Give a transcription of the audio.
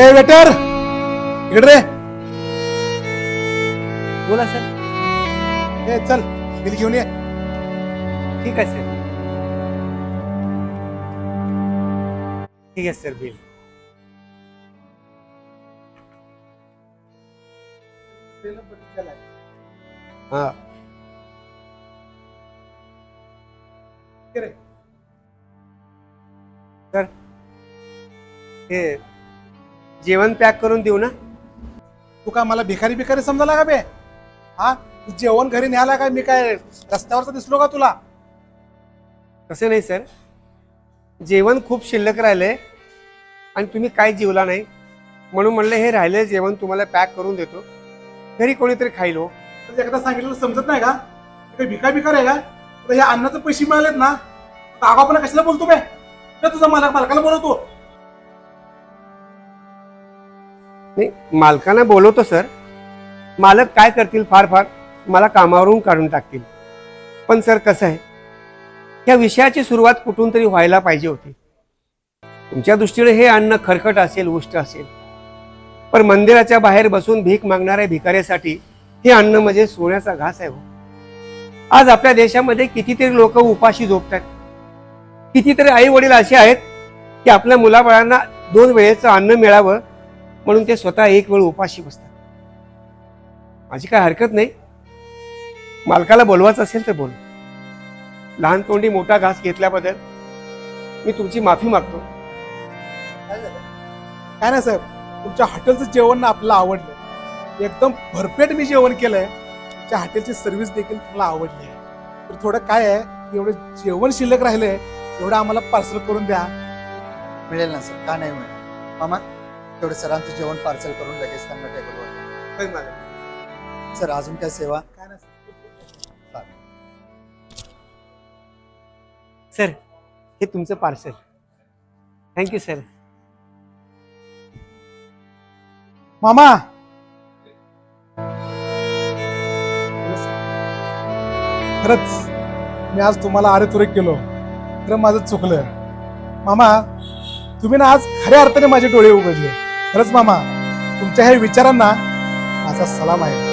ए waiter इकडे रे बोला sir ए चल बिल घेऊन ये ठीक आहे सर. ठीक आहे सर बिल. हा. सर हे जेवण पॅक करून देऊ ना? तू का मला भिकारी भिकारी समजायला का बे? हा? तू जेवण घरी न्यायला काय? मी काय रस्त्यावरचा दिसलो का तुला? तसं नाही सर. जेवण खूप शिल्लक राहिलंय आणि तुम्ही काय जेवला नाही? म्हणून म्हणलं हे राहिलेलं जेवण तुम्हाला पॅक करून देतो. घरी कोणीतरी खाईल हो. तर एकदा सांगितलं समजत नाही का? काही भिकार भिकार आहे का? तुला ह्या अन्नाचे पैसे मिळालेत ना? तर आगाऊपणा कशाला बोलतो बे? का तुझा मालक मालकाला बोलवतो. नाही मालकांना बोलवतो सर. मालक काय करतील फार फार मला कामावरून काढून टाकतील. पण सर कसं आहे? या विषयाची सुरुवात कुठून तरी व्हायला पाहिजे होती. तुमच्या दृष्टीने हे अन्न खरखट असेल उष्ट असेल. पण मंदिराच्या बाहेर बसून भीक मागणाऱ्या भिकाऱ्यासाठी हे अन्न म्हणजे सोन्याचा घास आहे हो. आज आपल्या देशामध्ये कितीतरी लोक उपाशी झोपतात. कितीतरी आई वडील असे आहेत की आपल्या मुलाबाळांना दोन वेळेचं अन्न मिळावं म्हणून ते स्वतः एक वेळ उपाशी बसतात. माझी काय हरकत नाही. मालकाला बोलवायचं असेल तर बोल. लहान तोंडी मोठा घास घेतल्याबद्दल मी तुमची माफी मागतो. काय नाही साहेब तुमच्या हॉटेलचं जेवण ना आपल्याला आवडलं. एकदम भरपेट मी जेवण केलंय. तुमच्या हॉटेलची सर्व्हिस देखील तुम्हाला आवडली आहे. तर थोडं काय आहे एवढं जेवण शिल्लक राहिलंय एवढं आम्हाला पार्सल करून द्या. मिळेल ना सर का नाही मिळेल? मामा? तेवढं सरांचं जेवण पार्सल करून लगेच त्यांना टेबलवर सर अजून काय सेवा? काय नाही सर हे तुमचं पार्सल थँक्यू सर मामा! खरंच मी आज तुम्हाला आरे तुरे केलो. खरं माझं चुकलं. मामा तुम्ही ना आज खऱ्या अर्थाने माझे डोळे उघडले. खरंच मामा तुमच्या ह्या विचारांना माझा सलाम आहे.